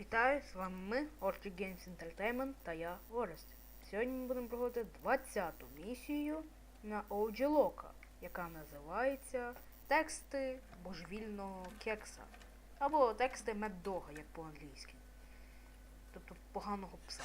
Вітаю, з вами ми, Orchid Games Entertainment та я, Орест. Сьогодні ми будемо проводити 20-ту місію на OG Loka, яка називається Тексти божевільного кекса. Або тексти меддога, як по-англійськи. Тобто поганого пса.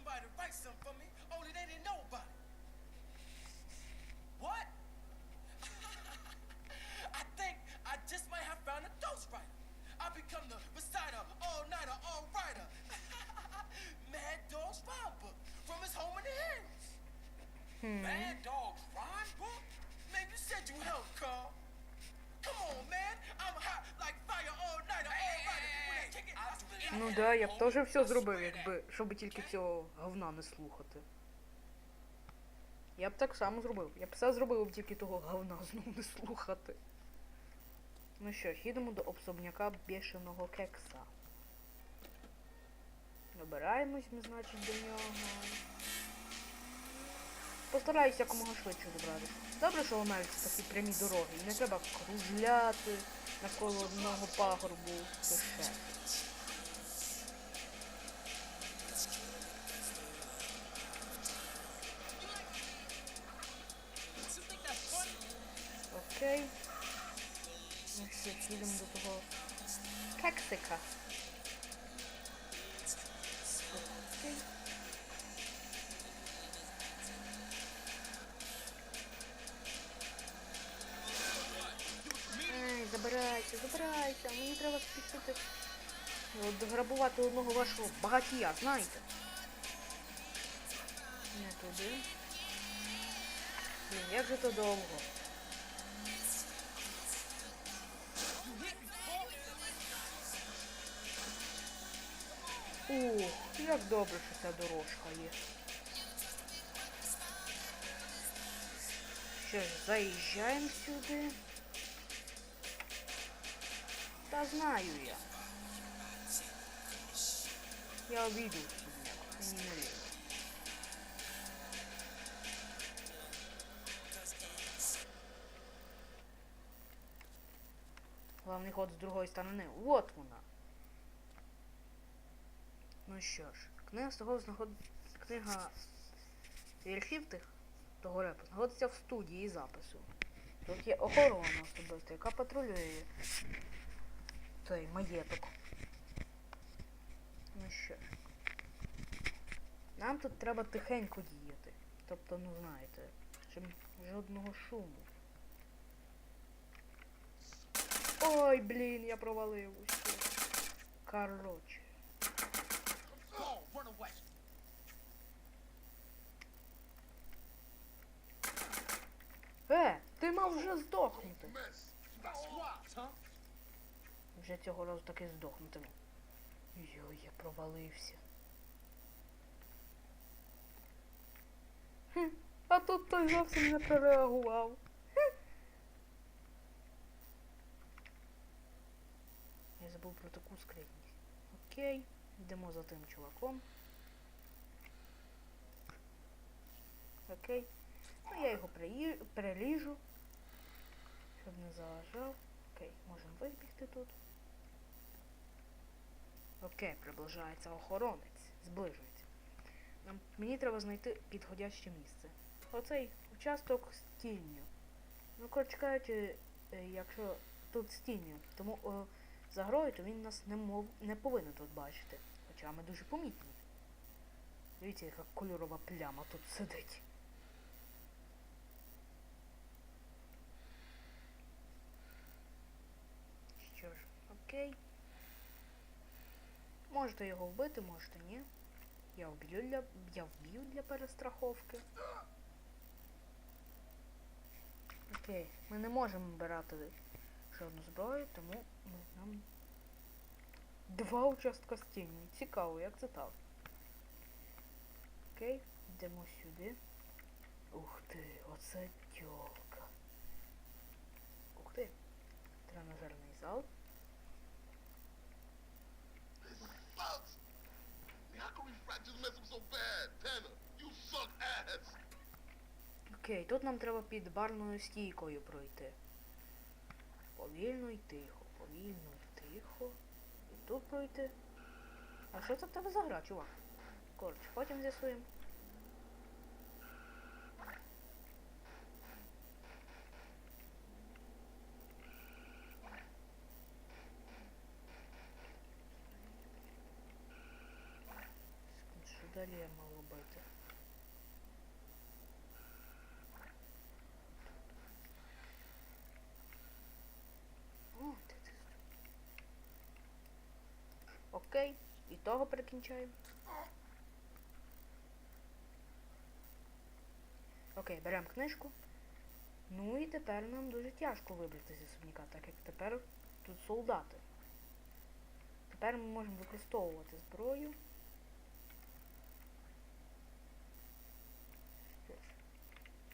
да, я б теж все зробив, якби, щоб тільки цього говна не слухати. Я б так само зробив. Я б все зробив, тільки того говна знову не слухати. Ну що ж, їдемо до обсобняка бішеного кекса. Добираємось ми, значить, до нього. Постараюся якомога швидше добратися. Добре, що ламаються такі прямі дороги. Не треба кружляти навколо одного пагорбу. Це ще. Того кексика. Окей. Ей, забирайся, забирайся, мені треба спішити. От грабувати одного вашого багатія, знаєте? Не туди. Блін, як же то довго? Ух, як добре, що ця дорожка є. Що ж, заїжджаємо сюди. Та знаю я. Я обійду сюди. Главний ход з другої сторони. Вот вона. Ну що ж, книга з того знаходиться. Книга віршів тих того репу знаходиться в студії запису. Тут є охорона особиста, яка патрулює цей маєток. Ну що ж. Нам тут треба тихенько діяти. Тобто, ну знаєте, щоб жодного шуму. Ой, блін, я провалив усе. Короче. Е, ти мав вже здохнути. Вже цього разу таки здохнутиму. Йой, я провалився. Хм, а тут той зовсім не прореагував. Хм. Я забув про таку скритність. Окей, йдемо за тим чуваком. Окей. Ну я його переліжу. Щоб не заважав. Окей, можемо вибігти тут. Окей, приближається охоронець. Зближується. Нам, мені треба знайти підходяще місце. Оцей участок з тінню. Ну, коротше кажучи, е, якщо тут з тінню, тому о, за грою, то він нас не, мов, не повинен тут бачити. Хоча ми дуже помітні. Дивіться, яка кольорова пляма тут сидить. Що ж, окей. Можете його вбити, можете ні. Я вб'ю для. Я вб'ю для перестраховки. Окей, ми не можемо брати жодну зброю, тому ми, нам два участка стіни. Цікаво, як це так. Окей, йдемо сюди. Ух ти, оце тьолка. Ух ти. Тренажерний зал. Окей, тут нам треба під барною стійкою пройти. Повільно і тихо, повільно і тихо. І тут пройти. А що це в тебе за гра, чувак? Коротше, потім з'ясуємо. Далі я мав робити? О, ти ти. Окей, і того перекінчаємо. Окей, беремо книжку. Ну і тепер нам дуже тяжко вибрати зі особняка, так як тепер тут солдати. Тепер ми можемо використовувати зброю.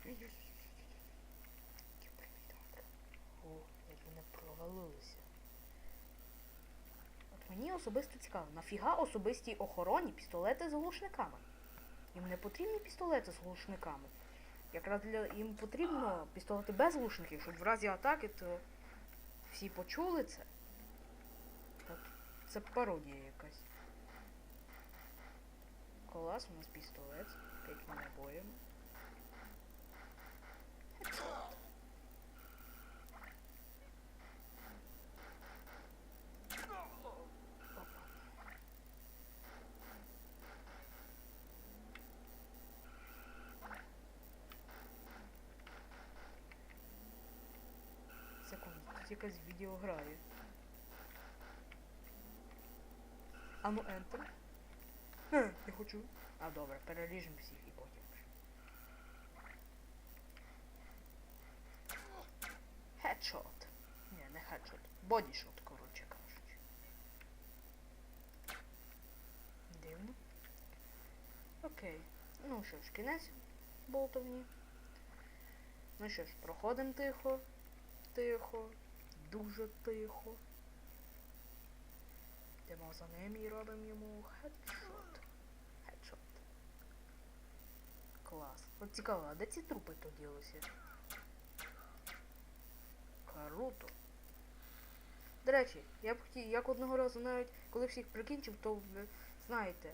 Що ж. О, як вони провалилися. От мені особисто цікаво, нафіга особистій охороні пістолети з глушниками? Їм не потрібні пістолети з глушниками. Якраз для їм потрібно пістолети без глушників, щоб в разі атаки, то всі почули це. От це пародія якась. Клас, у нас пістолет з п'ятьма тут якась відео грає. А ну Enter. Е, я хочу. А добре, переріжемо всіх і потім. Хедшот. Ні, не хедшот. Бодішот, коротше кажучи. Дивно. Окей. Ну що ж, кінець болтовні. Ну що ж, проходимо тихо. Тихо. Дуже тихо. Йдемо за ним і робимо йому хедшот. Хедшот. Клас. От цікаво, а де ці трупи то ділися? Круто. До речі, я б хотів, як одного разу навіть коли всіх прикінчив, то ви знаєте.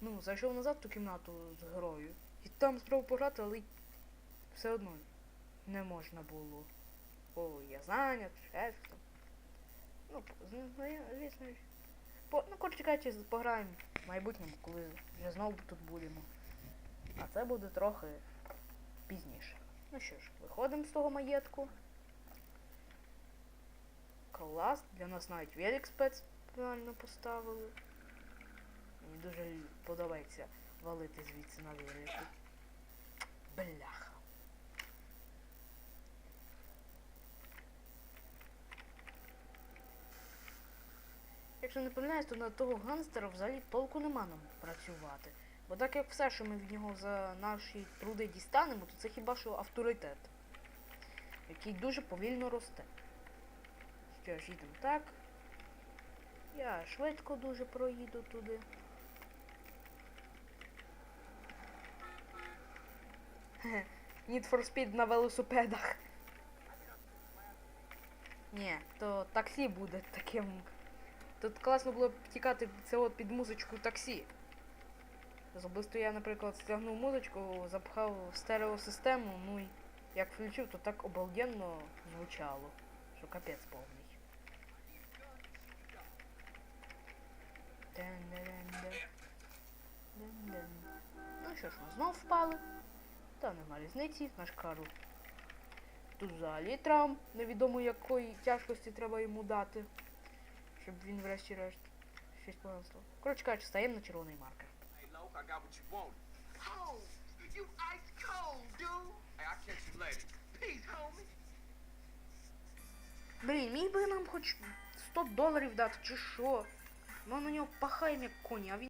Ну, зайшов назад ту кімнату з герою. І там спробував пограти, але все одно не можна було. О, я зайнят, ще що. Ну, ну, звісно. По, ну, коротше кажучи, пограємо в майбутньому, коли вже знову тут будемо. А це буде трохи пізніше. Ну що ж, виходимо з того маєтку. Клас, для нас навіть велик спеціально поставили. Мені дуже подобається валити звідси на велику. Бляха. Якщо не помиляюсь, то на того гангстера взагалі толку нема нам працювати. Бо так як все, що ми від нього за наші труди дістанемо, то це хіба що авторитет, який дуже повільно росте. Що ж, їдемо так. Я швидко дуже проїду туди. Need for Speed на велосипедах. Ні, то таксі буде таким. Тут класно було б втікати це от під музичку таксі. Особисто я, наприклад, стягнув музичку, запхав в стереосистему, ну і як включив, то так обалденно звучало, що капець повний. Ну що ж, ми знов впали. Та нема різниці, наш кару. Тут взагалі травм, невідомо якої тяжкості треба йому дати, Щоб він врешті-решт щось поганство. Коротше кажучи, стаємо на червоний марке. Блин, міг бы нам хоть 100 долларов, дати, чи що? Ми на нього пахаємо як коні, а він...